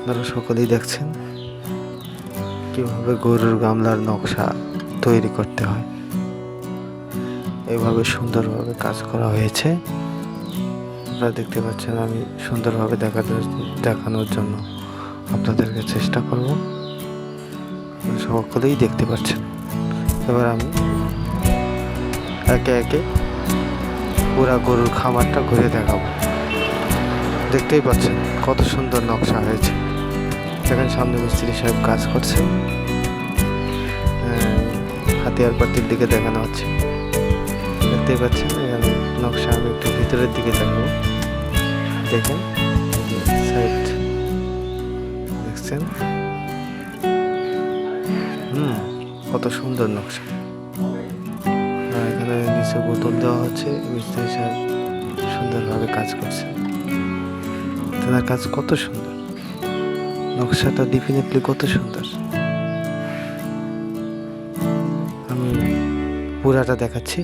আপনারা সকলেই দেখছেন কীভাবে গরুর গামলার নকশা তৈরি করতে হয়। এভাবে সুন্দরভাবে কাজ করা হয়েছে। আপনারা দেখতে পাচ্ছেন আমি সুন্দরভাবে দেখাতে দেখানোর জন্য আপনাদেরকে চেষ্টা করব। সকলেই দেখতে পাচ্ছেন। এবার আমি একে একে পুরা গরুর খামারটা ঘুরে দেখাবো। দেখতেই পাচ্ছেন কত সুন্দর নকশা হয়েছে। দেখেন সামনে মিস্ত্রি সাহেব কাজ করছে। হাতিয়ার পাতির দিকে দেখানো হচ্ছে। দেখতেই পাচ্ছেন, এখানে নকশা আমি একটু ভিতরের দিকে দেখাবো। দেখেন, সাইড দেখছেন? হুম, কত সুন্দর নকশা। এখানে নিচে বোতল দেওয়া হচ্ছে, মিস্ত্রি সাহেব সুন্দরভাবে কাজ করছে। তেনার কাজ কত সুন্দর। নকশাটা ডেফিনেটলি কত সুন্দর। আমি পুরাটা দেখাচ্ছি।